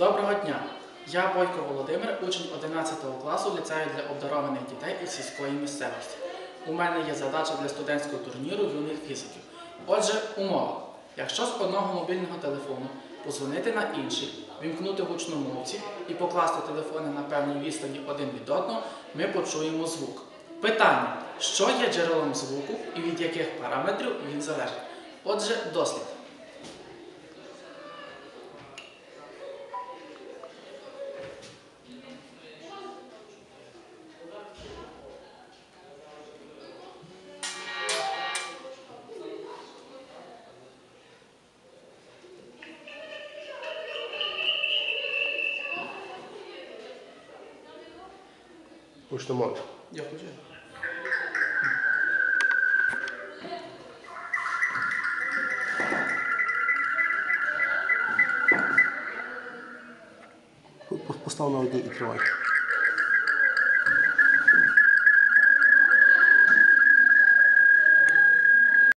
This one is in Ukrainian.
Доброго дня! Я Бойко Володимир, учень 11 класу ліцею для обдарованих дітей із сільської місцевості. У мене є задача для студентського турніру юних фізиків. Отже, умова. Якщо з одного мобільного телефону позвонити на інший, вімкнути гучномовці і покласти телефони на певній відстані один від одного, ми почуємо звук. Питання: що є джерелом звуку і від яких параметрів він залежить? Отже, дослід. Гучномовці. Дякую. Поставлю на одну і тримай.